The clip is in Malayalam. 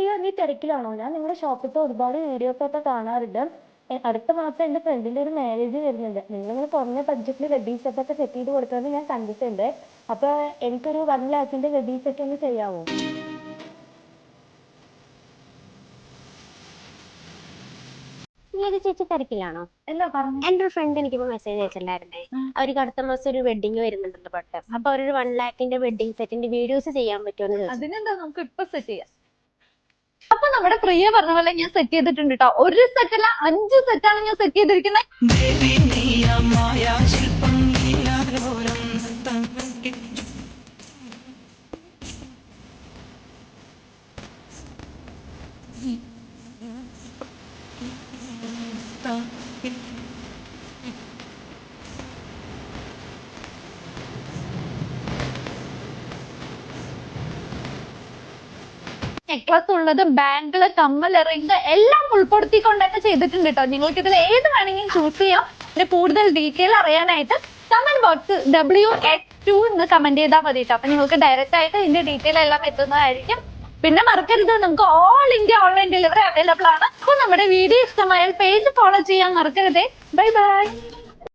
എന്തെങ്കിലും തിരക്കിലാണോ? ഞാൻ നിങ്ങളുടെ ഷോപ്പിലത്തെ ഒരുപാട് വീഡിയോസ് ഒക്കെ കാണാറുണ്ട്. അടുത്ത മാസം എന്റെ ഫ്രണ്ടിന്റെ ഒരു മാരേജ് വരുന്നുണ്ട്. നിങ്ങളിങ്ങനെ കുറഞ്ഞ ബഡ്ജറ്റിൽ വെഡ്ഡിംഗ് സെറ്റ് ഒക്കെ സെറ്റ് ചെയ്ത് കൊടുക്കുന്നത് ഞാൻ കണ്ടിട്ടുണ്ട്. അപ്പോൾ എനിക്കൊരു വൺ ലാക്കിന്റെ വെഡ്ഡിംഗ് സെറ്റ് ഒന്ന് ചെയ്യാമോ നീ ചേച്ചി തിരക്കിലാണോ? എന്റെ ഒരു ഫ്രണ്ട് എനിക്കിപ്പോ മെസ്സേജ് അയച്ചിട്ടുണ്ടായിരുന്നേ. അവർക്ക് അടുത്ത മാസം ഒരു വെഡിങ് വരുന്നുണ്ട് പട്ട്. അപ്പൊ ഒരു വൺ ലാക്കിന്റെ വെഡിങ് സെറ്റിന്റെ വീഡിയോസ് ചെയ്യാൻ പറ്റുമോ അതിനെന്താ നമുക്ക് ഇപ്പൊ സെറ്റ് ചെയ്യാം? അപ്പൊ നമ്മുടെ പ്രിയ പറഞ്ഞ പോലെ ഞാൻ സെറ്റ് ചെയ്തിട്ടുണ്ട് കേട്ടോ ഒരു സെറ്റ് അല്ല അഞ്ച് സെറ്റാണ് ഞാൻ സെറ്റ് ചെയ്തിരിക്കുന്നത്. നെക്ലസ് ഉള്ളത് ബാങ്കിൾ കമ്മൽ റിങ് എല്ലാം ഉൾപ്പെടുത്തിക്കൊണ്ട് തന്നെ ചെയ്തിട്ടുണ്ട് കേട്ടോ നിങ്ങൾക്ക് ഇതിൽ ഏത് വേണമെങ്കിലും ചൂസ് ചെയ്യാം. ഇതിന്റെ കൂടുതൽ ഡീറ്റെയിൽ അറിയാനായിട്ട് comment box W H two എന്ന് കമന്റ് ചെയ്താൽ മതി കേട്ടോ അപ്പൊ നിങ്ങൾക്ക് ഡയറക്റ്റ് ആയിട്ട് ഇതിന്റെ ഡീറ്റെയിൽ എല്ലാം എത്തുന്നതായിരിക്കും. പിന്നെ മറക്കരുത് നമുക്ക് all India online delivery available ആണ്. അപ്പൊ നമ്മുടെ വീഡിയോ ഇഷ്ടമായാൽ പേജ് ഫോളോ ചെയ്യാൻ മറക്കരുതേ. Bye bye